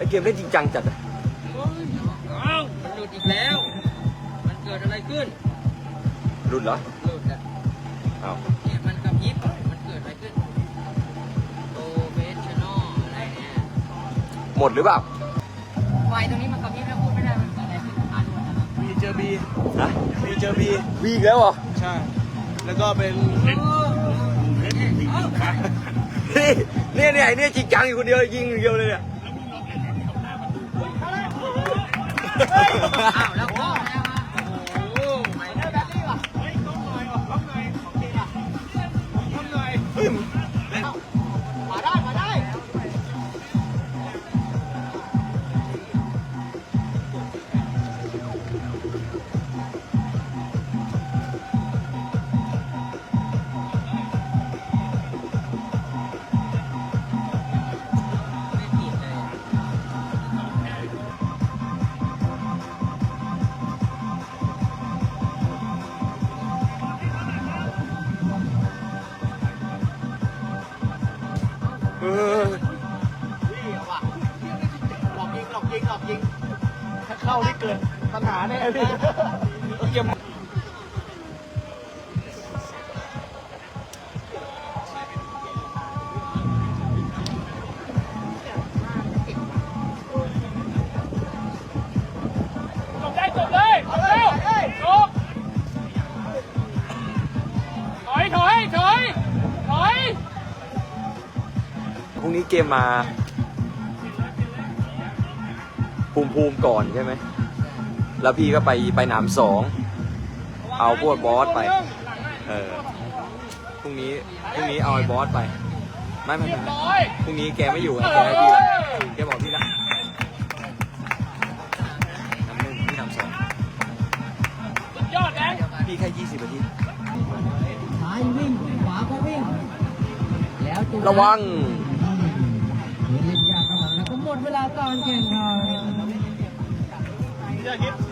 ไอเกมเล่นจริงจังจัดอะเอ้ามันหลุดอีกแล้ว มันเกิดอะไรขึ้นหลุดเหรอหลุดอะอ้าวเนี่ยมันกับยิบอะมันเกิดอะไรขึ้นโตเบสชนออะไรเนี่ยหมดหรือเปล่าไฟตรงนี้มันกับยิบแล้วพูดไม่ได้ มันเกิดอะไรขึ้นอ่านดูนะบีเจอบีฮะบีเจอบีวีอีกแล้วเหรอใช่ แล้วก็เป็นนี่เนี่ยเนี่ยไอ้เนี่ยจริงจังอยู่คนเดียวยิงอย่างเดียวเลยเนี่ย อ้าวแล้วก็แเออหลอกยิงหลอกยิงหลอกยิงถ้าเข้านี่เกิดปัญหาแน่พี่เกม พรุ่งนี้เกมมา ภูมิภูมิก่อนใช่ไหม แล้วพี่ก็ไปไปหนามสอง เอาพวกบอสไป เออ พรุ่งนี้พรุ่งนี้เอาไอ้บอสไป ไม่ไม่เรีไม่ยบไม่ร้อยพรุ่งนี้แกไม่อยู่ไงแกให้พี่ละแกบอกพี่ละน้ำหนึ่งพี่ทำสองสุดยอดนะพี่แค่ยี่สิบนาทีซ้ายวิ่งขวาก็วิ่ง แล้วตัวระวัง เล่นยากระหว่าแล้วก็หมดเวลาการแข่งขัน